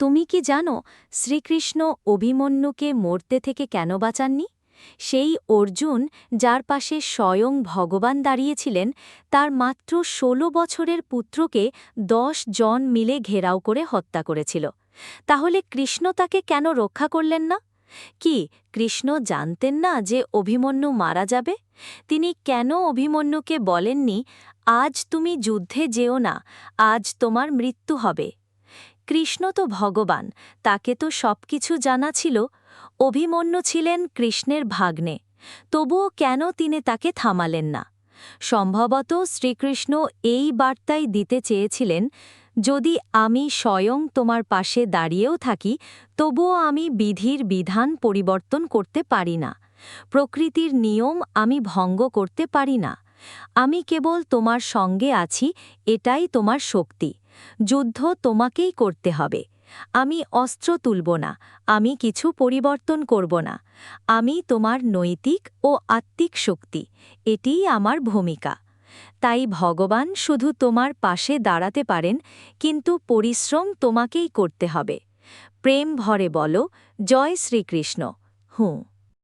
তুমি কি জানো শ্রীকৃষ্ণ অভিমন্যুকে মরতে থেকে কেন বাঁচাননি? সেই অর্জুন যার পাশে স্বয়ং ভগবান দাঁড়িয়েছিলেন, তার মাত্র ১৬ বছরের পুত্রকে দশ জন মিলে ঘেরাও করে হত্যা করেছিল। তাহলে কৃষ্ণ তাকে কেন রক্ষা করলেন না? কি কৃষ্ণ জানতেন না যে অভিমন্যু মারা যাবে? তিনি কেন অভিমন্যুকে বলেননি, আজ তুমি যুদ্ধে যেও না, আজ তোমার মৃত্যু হবে কৃষ্ণ তো ভগবান, তাকে তো সব কিছু জানা ছিল, অভিমন্যু ছিলেন কৃষ্ণের ভাগ্নে, তবুও কেন তিনি তাকে থামালেন না? সম্ভবত শ্রীকৃষ্ণ এই বার্তাই দিতে চেয়েছিলেন, যদি আমি স্বয়ং তোমার পাশে দাঁড়িয়েও থাকি, তবুও আমি বিধির বিধান পরিবর্তন করতে পারি না, প্রকৃতির নিয়ম আমি ভঙ্গ করতে পারি না, আমি কেবল তোমার সঙ্গে আছি, এটাই তোমার শক্তি। যুদ্ধ তোমাকেই করতে হবে। আমি অস্ত্র তুলব না, আমি কিছু পরিবর্তন করব না। আমি তোমার নৈতিক ও আত্মিক শক্তি, এটিই আমার ভূমিকা। তাই ভগবান শুধু তোমার পাশে দাঁড়াতে পারেন, কিন্তু পরিশ্রম তোমাকেই করতে হবে। প্রেম ভরে বলো, জয় শ্রীকৃষ্ণ। হুঁ।